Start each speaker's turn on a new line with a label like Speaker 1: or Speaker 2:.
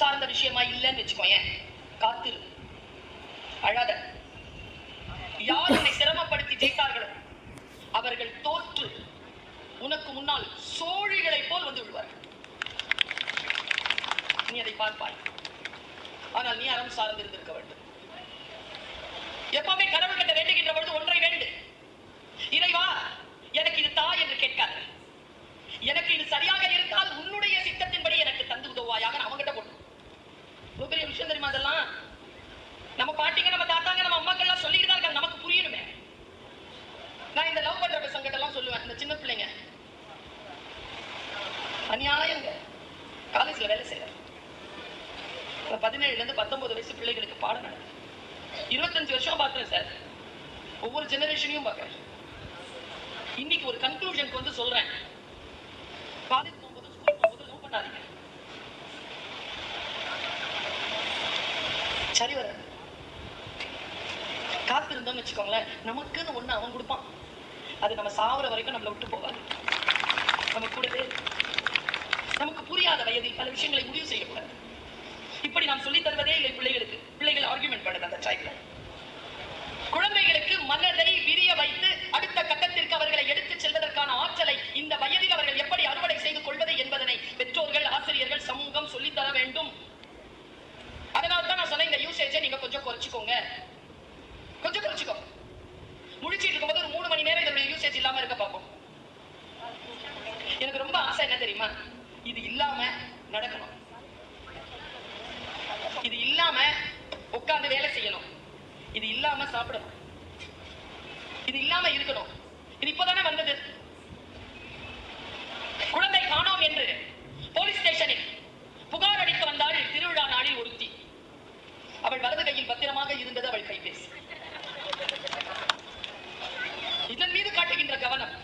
Speaker 1: சார்ந்த விஷயமா இல்லைன்னு வச்சுக்கோயேன். காத்திரு. அழாத. யார் உன்னை சிரமப்படுத்தி ஜெயித்தார்களோ அவர்கள் தோற்று. உனக்கு முன்னால் சோழிகளை போல் வந்து விடுவார்கள். நீ அதை பார்ப்பாய். ஆனால் நீ அறம் சார்ந்து இருந்திருக்க வேண்டும். எப்பவுமே கடவுள் கிட்ட வேண்டுகின்ற பொழுது ஒன்றை வேண்டு. இறைவா எனக்கு இது தா என்று கேட்காத. எனக்கு இது சரியாக இருந்தால் உன்னுடைய சித்தத்தின்படி எனக்கு தந்து உதவுவாயாக அவங்கிட்ட போட்டு ஒரு பெரிய விஷயம் தெரியுமா அதெல்லாம் நம்ம பாட்டிங்க நம்ம தாத்தாங்க நம்ம அம்மாக்கள்லாம் சொல்லிட்டு தான் இருக்காங்க நமக்கு புரியணுமே நான் இந்த லவ் பண்ற பசங்கிட்ட எல்லாம் சொல்லுவேன் இந்த சின்ன பிள்ளைங்க அநியாயங்க. காலேஜ்ல வேலை செய்யறேன் பதினேழுல இருந்து பத்தொன்பது வயசு பிள்ளைகளுக்கு பாடம் நடக்குது. இருபத்தஞ்சு வருஷம் பார்க்குறேன் சார். ஒவ்வொரு ஜெனரேஷனையும் பார்க்குறேன். இன்னைக்கு ஒரு கன்க்ளூஷனுக்கு வந்து சொல்றேன். காலேஜ் போகும்போது ஸ்கூல் போகும்போது லவ் பண்ணாதீங்க. சரி வர. காத்திருந்தோம்னு வச்சுக்கோங்களேன். நமக்குன்னு ஒண்ணு அவன் கொடுப்பான். அது நம்ம சாவர வரைக்கும் நம்மளை விட்டு போகாது. புரியாத வயதில் பல விஷயங்களை முடிவு செய்யக்கூடாது. இப்படி நாம் சொல்லித் தருவதே இல்லை பிள்ளைகளுக்கு. பிள்ளைகள் ஆர்குமெண்ட் பண்ணுது அந்த டைம்ல குழந்தைகளுக்கு மனதை விரிய வைத்து அடுத்த கட்டத்திற்கு அவர்களை எடுத்துச் செல்வதற்கான ஆற்றலை இந்த வயதில் அவர்கள் எப்படி அறுவடை செய்து கொள்வது என்பதனை பெற்றோர்கள் ஆசிரியர்கள் சமூகம் சொல்லித் தர வேண்டும். அதனால தான் நான் சொன்னேன் இந்த யூசேஜை நீங்க கொஞ்சம் குறைச்சிக்கோங்க. கொஞ்சம் குறைச்சிக்கோ. முடிச்சிட்டு இருக்கும்போது ஒரு மூணு மணி நேரம் இதனுடைய யூசேஜ் இல்லாம இருக்க பார்ப்போம். எனக்கு ரொம்ப ஆசை என்ன தெரியுமா? இது இல்லாம நடக்கணும். இது இல்லாம உட்கார்ந்து வேலை செய்யணும். இது இல்லாம சாப்பிடணும். இது இல்லாம இருக்கணும். இது இப்பதானே வந்தது. குழந்தை காணோம் என்று போலீஸ் ஸ்டேஷனில் புகார் அளித்து வந்தாள் திருவிழா நாளில் ஒருத்தி. அவள் வலது கையில் பத்திரமாக இருந்தது அவள் கைபேசி. இதன் மீது காட்டுகின்ற கவனம்